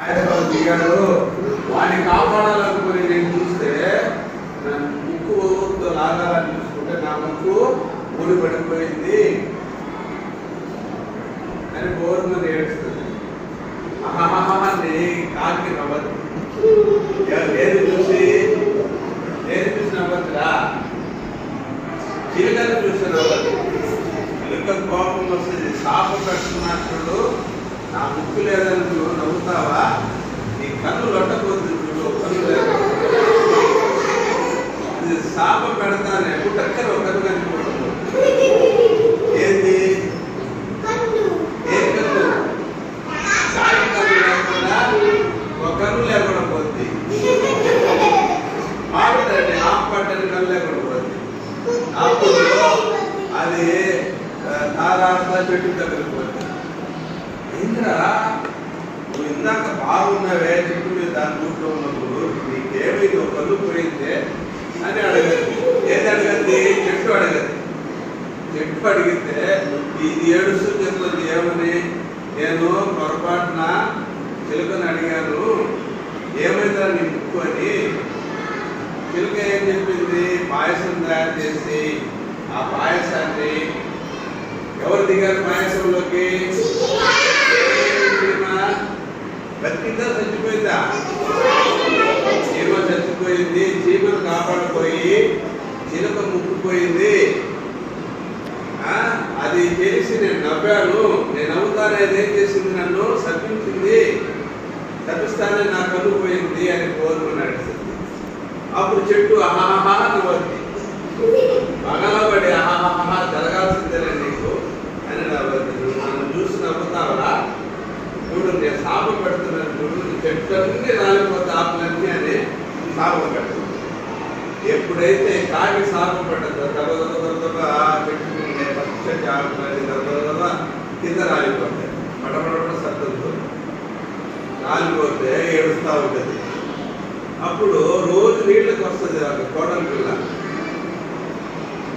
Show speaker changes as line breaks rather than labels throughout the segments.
ఆయన దిగాడు. వాడిని కాపాడాలనుకుని నేను చూస్తే నా ముక్కు లాగాలని చూసుకుంటే నా ముక్కు ఊడి పడిపోయింది. అని బోరు మీద ఏడుస్తుంది. ఆహాహా కాకి నవ్వదు. లేదు చూసి ఏది చూసి నవ్వద్దురా. చిలుకను చూసి నవ్వదు చిలుక కోపం వస్తుంది? సాప పెట్టుకున్నట్లు నా ముక్కు లేదని నువ్వు నవ్వుతావా నీ కన్ను లొట్టపోతుంది చూడు కన్ను లేదు. ఇది సాప పెడతానే. పుట్టక్కర ఒక కన్ను కనిపిస్తుంది ఏంది ఏ కన్ను కాకి కన్ను లేకుండా ఒక కన్ను లేకుండా పోతుంది మాట్లాడండి ఆకు పట్టని కన్ను లేకుండా పోతుంది అప్పుడు అది తారాడుతా చెట్టు దగ్గరికి పోతుంది ఏంద్రా నువ్వు ఇందాక బాగున్నావే చెట్టు మీద దాని కూర్చో ఉన్నప్పుడు నీకేమైంది ఒక కళ్ళు పోయిందే అని అడగదు ఏది అడగద్ది చెట్టు అడగదు చెట్టు అడిగితే ఇది ఏడుస్తూ చెప్తుంది ఏమని? నేను పొరపాటున చిలుకని అడిగాను. ఏమైందా నీ ముక్కు అని? చిలుక ఏం చెప్పింది? పాయసం తయారు చేసి ఆ పాయసాన్ని ఎవరు దిగారు పాయసంలోకి? బతికిందా చచ్చిపోయిందా? చీమ చచ్చిపోయింది. చీమను కాపాడపోయి చిలుక ముక్కుపోయింది ఆ, అది తెలిసి నేను నవ్వాను నేను అది ఏం చేసింది? నన్ను తప్పించింది తప్పిస్తానే నా కళ్ళు పోయింది అని కోరుకున్నాడు అప్పుడు చెట్టు అహాహా నవ్వుద్ది పగలబడి అహాహా జరగాల్సిందేనే నీకు అని నా నువ్వు నన్ను చూసి నవ్వుతావా చూడు నేను శాపం పెడుతున్నాను చూడు చెట్టు చెట్లన్నీ రాలిపోతే ఆపులన్నీ అని శాపం పెడుతుంది. ఎప్పుడైతే కాకి శాపం పెట్టదు దెబ్బ దెబ్బ దెబ్బ ఆ చెట్టు మీద పచ్చటి ఆకులని దెబ్బ దెబ్బ కింద రాలిపోతాయి పడపడ సత్తుతో రాలిపోతే ఏడుస్తూ ఉంటుంది. అప్పుడు రోజు నీళ్ళకి వస్తుంది వాళ్ళ కోడల పిల్ల.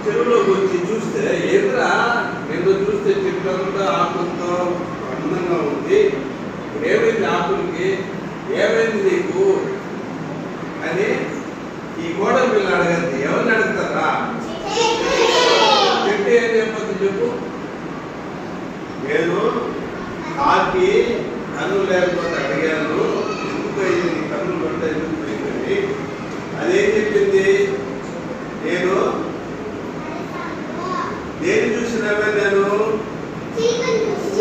చెరువులోకి వచ్చి చూస్తే ఎదురా నిన్ను చూస్తే చెట్లంతా ఆకులతో అందంగా ఉంది. ఏమైంది ఆకులకి? ఏమైంది నీకు? అని ఈ కోడల పిల్ల అడగద్ది ఎవరిని అడుగుతారా చెట్టు ఏం చెప్పొద్దు చెప్పు నేను కాకి కన్ను లేకపోతే అడిగాను ఎందుకు అయింది నీ కన్ను పడితే ఎందుకు పోయిందండి అదేం చెప్పింది? నేను నేను చూసినావే నేను.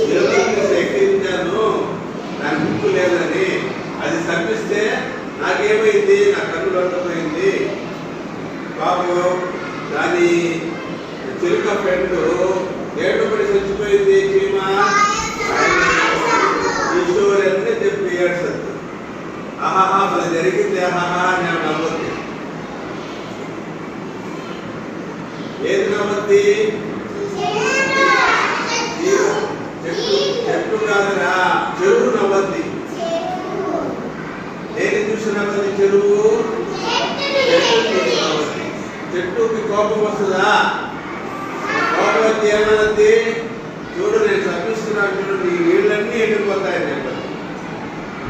దేవుడిని నాకు నా ముక్కు లేదని. అది తప్పిస్తే నాకేమైంది? నా కన్ను పడిపోయింది బాబు దాని చిలుక ఫ్రెండ్ ఏడుపడి చచ్చిపోయింది చీమ ఈశ్వరు అంటే చెప్పి ఏడ్చద్దు ఆహాహా మరి జరిగింది ఆహాహా అని ఆమె నవ్వుద్ది ఏది నవ్వుద్ది చెట్టు. చెట్టు కాదురా చెరువు నవ్వద్ది దేని చూసి నవ్వద్ది చెరువు? నవ్వద్ది చెట్టుకి కోపం వస్తుందా? కోపం వచ్చి ఏమన్నది చూడు నేను తప్పిస్తున్నాను చూడు నీ నీళ్ళన్నీ ఎండిపోతాయని చెప్పారు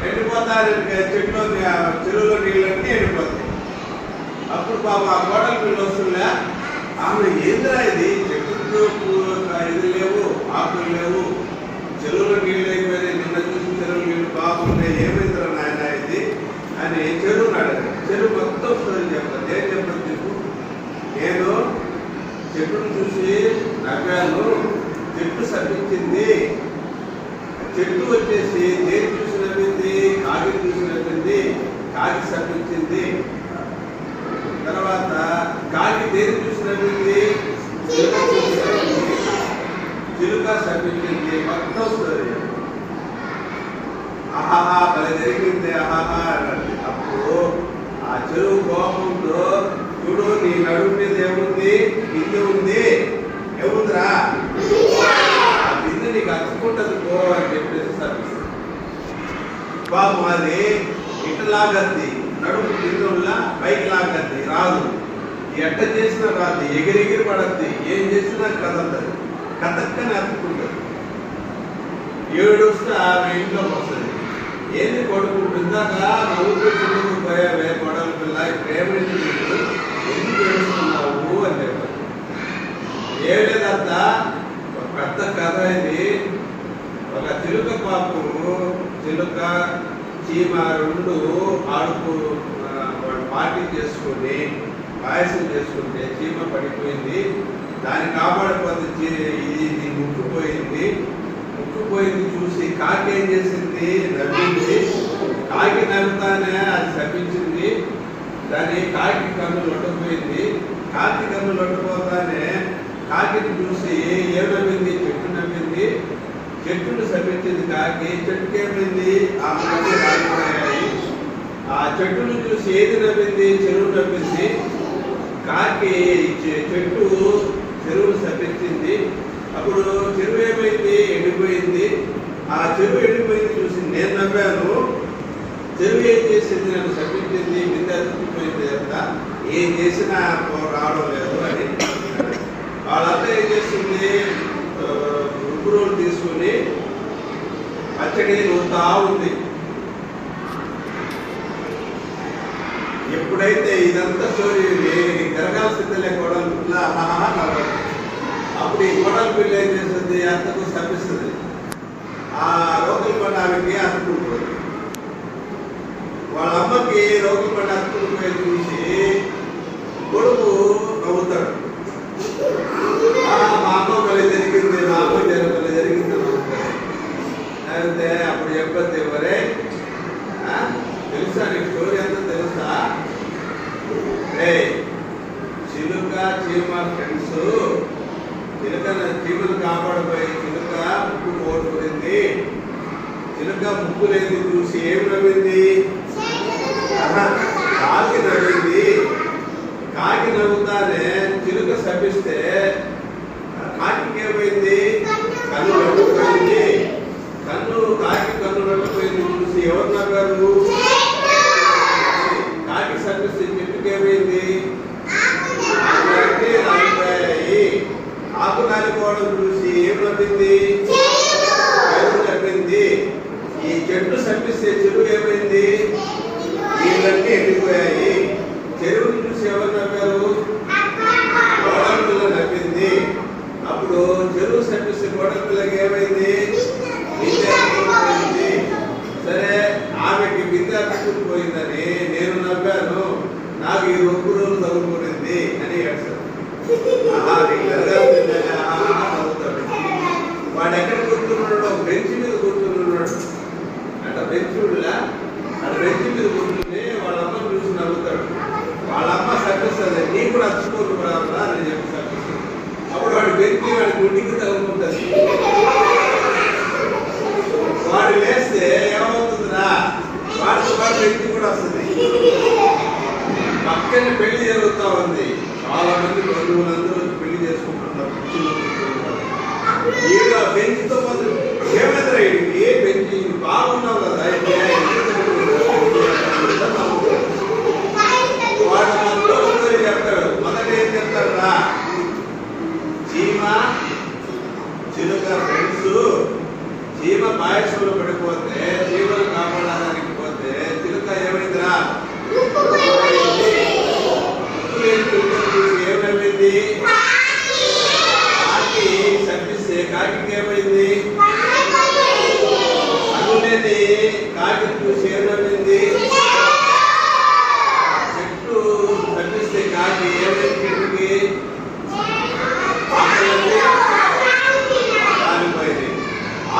ఎండిపోతాయని చెట్టులో ఆ చెరువులో నీళ్ళన్నీ ఎండిపోతాయి. అప్పుడు పాప ఆ కోడల పిల్లలు వస్తుందా? ఆమె ఏంద్రా ఇది? చెట్టు ఇది లేవు ఆకులు లేవు. చెరువులో నీళ్ళు అయిపోయినాయి నిన్న చూసి చెరువు నీళ్ళు బాగున్నాయి. ఏమైందిరా నాయన ఇది? అని చెరువు అడగదు చెరువు మొత్తం స్టోరీ చెప్పదు ఏం చెప్పదు చెప్పు. నేను చెట్టును చూసి నవ్వాను. చెట్టు సర్పించింది. చెట్టు వచ్చేసి దేని చూసి నవ్వింది కాకి చూసి నవ్వింది కాకి సర్పించింది తర్వాత కాకి నవ్వింది చిలుక సర్పించింది మొత్తం స్టోరీ ఆహాహా భలే జరిగింది. ఆహాహా అన్నది. అప్పుడు ఆ చెరువు కోపంతో చూడు నీ నడుము మీద ఏముంది బిందె ఉంది. ఏముందిరా? ఆ బిందె నీకు అచ్చుకుంటది పో అని చెప్పేసి సర్వీస్ బాబు అది ఇటు లాగద్ది నడుము బిందువులా పైకి లాగద్ది. రాదు. ఎట్ట చేసినా రాదు ఎగిరెగిరి పడద్ది. ఏం చేసినా కదలదు. కథక్కని అతుక్కుంటుంది ఏడు వస్తే ఆమె ఇంట్లో వస్తుంది. ఏంది కొడుకు ఇందాక నవ్వుకుంటుంది పోయావే కొడల పిల్ల ప్రేమించి ఎందుకు ఏడుస్తున్నావు అని చెప్పారు. ఏం ఒక పెద్ద కథ ఇది. ఒక చిలుక పాపము చిలుక చీమ రెండు ఆడుకు ఆ, వాడు పార్టీ చేసుకొని పాయసం చేసుకుంటే చీమ పడిపోయింది. దాన్ని కాపాడకపోతే ఇది ఇది ముక్కుపోయింది. ముక్కుపోయింది చూసి కాకి ఏం చేసింది? నవ్వింది. కాకి నవ్వుతానే అది శపించింది దాని కాకి కన్ను లొట్టపోయింది. కాకి కన్ను లొట్టపోతానే కాకిని చూసి ఏం నవ్వింది? చెట్టు నవ్వింది. చెట్టును శపించింది కాకి. చెట్టుకి ఏమైంది? ఆ మధ్య రాలిపోయాయి. ఆ చెట్టును చూసి ఏది నవ్వింది? చెరువు నవ్వింది. కాకి చెట్టు చెరువును శపించింది అప్పుడు చెరువు ఏమైంది ఎండిపోయింది ఆ చెరువు ఎండిపోయింది చూసి నేను నవ్వాను చెరువు ఏం చేసింది నన్ను శపించింది మిగతా తప్పిపోయింది అంతా ఏం చేసినా పో- రావడం లేదు అని వాళ్ళంతా ఏం చేస్తుంది రుబ్బురోలు తీసుకుని పచ్చడి నూరుతా ఉంది ఎప్పుడైతే ఇదంతా స్టోరీ నేను జరగాల్సిందే లేకపోవడం అప్పుడు ఈ కోడల పిల్ల ఏం చేస్తుంది? అంతకు తప్పిస్తుంది ఆ రోగుల పని ఆమెకి అతుకుంటుంది వాళ్ళ అమ్మకి రోగుల పని అతుకుపోయి చూసి కొడుకు నవ్వుతాడు "ఆ, మా అమ్మ పని జరిగింది మా అమ్మ పని జరిగింది అని నవ్వుతాడు. అయితే అప్పుడు చెప్పద్దు ఎవరే ఆ? తెలుసా నీకు స్టోరీ అంతా తెలుసా రే చిలుక చీమ ఫ్రెండ్స్ చిలుక చీమను కాపాడబోయి చిలుక ముక్కు ఓడిపోయింది ఇంకా ముక్కు లేని చూసి ఏం నవ్వింది. కాకి నవ్వింది. కాకి నవ్వుతానే చిలుక శపిస్తే కాకి ఏమైంది? కన్ను నవ్వుపోయింది కన్ను కాకి కన్ను నవ్వుపోయింది చూసి ఎవరు నవ్వారు? కాకి శపిస్తే చెట్టుకి ఏమైంది? ఆకు కాలిపోవడం చూసి ఏం నవ్వింది చెరువు నవ్వింది ఈ చెట్టు శపిస్తే చెరువు ఏమైంది నీళ్ళన్నీ ఎండిపోయాయి చెరువుని చూసి ఎవరు నవ్వారు గోడపిల్ల నవ్వింది అప్పుడు చెరువు శపిస్తే గోడపిల్లకి ఏమైంది బిందె అతుక్కుపోయింది సరే ఆమెకి పోయిందని నేను నవ్వాను. నాకు ఈ రొక్కు రోజు తగ్గుకునింది అని ఏడ్చాడు నవ్వుతాడు. వాడు ఎక్కడ కూర్చున్నాడు ఒక బెంచ్ మీద కూర్చున్నాడు. అట్లా బెంచ్ చూడలా అక్కడ బెంచ్ మీద కూర్చుంటే వాళ్ళ అమ్మ చూసి నవ్వుతాడు. వాళ్ళ అమ్మ అదే నీ కూడా అచ్చుకోరు రావాలా? అని చెప్పి సక్సెస్ అప్పుడు వాడు బెంచ్ వాడి గుండికి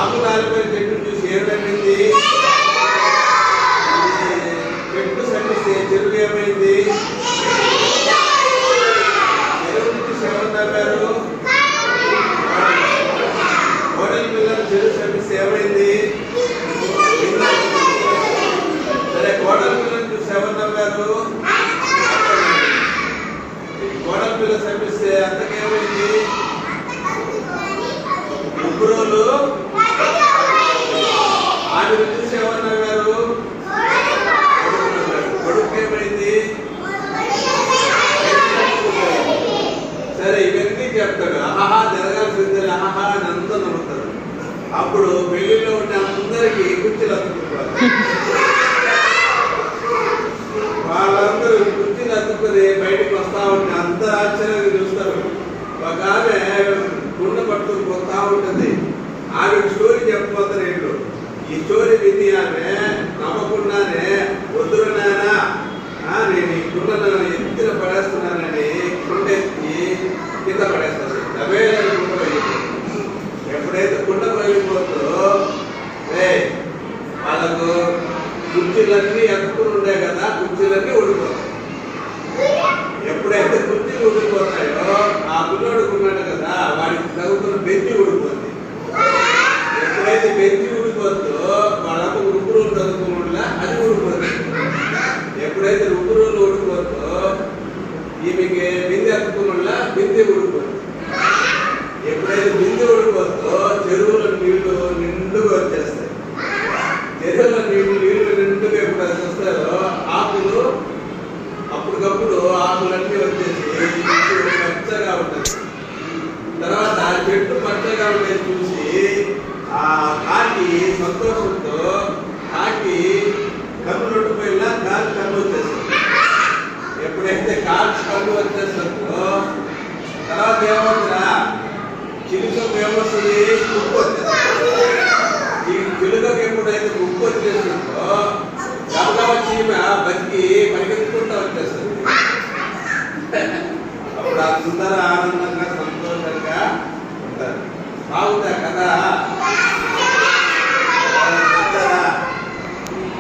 ఆకు రాలిపోయిన చెట్టును చూసి ఏమైంది? చెట్టు సరిస్తే చెరువు ఏమైంది? చెరువు నుంచి ఎవరు తవ్వారు. మోడల్ పిల్లలు చెరువు సరిస్తే ఏమైంది? సరే కోడల పిల్లలు చూసి ఎవరు తవ్వారు. కోడల పిల్లలు సరిస్తే అంతకేమైంది? అప్పుడు పెళ్ళిలో ఉన్న అందరికీ గుర్తులు అందుకుంటారు. também tem ఫేమస్ ఇది ఉప్పు వచ్చేస్తుంది ఈ తెలుగుకి ఎప్పుడైతే ఉప్పు వచ్చేసిందో గంగవ చీమ బతికి పరిగెత్తుకుంటూ వచ్చేస్తుంది అప్పుడు ఆ సుందర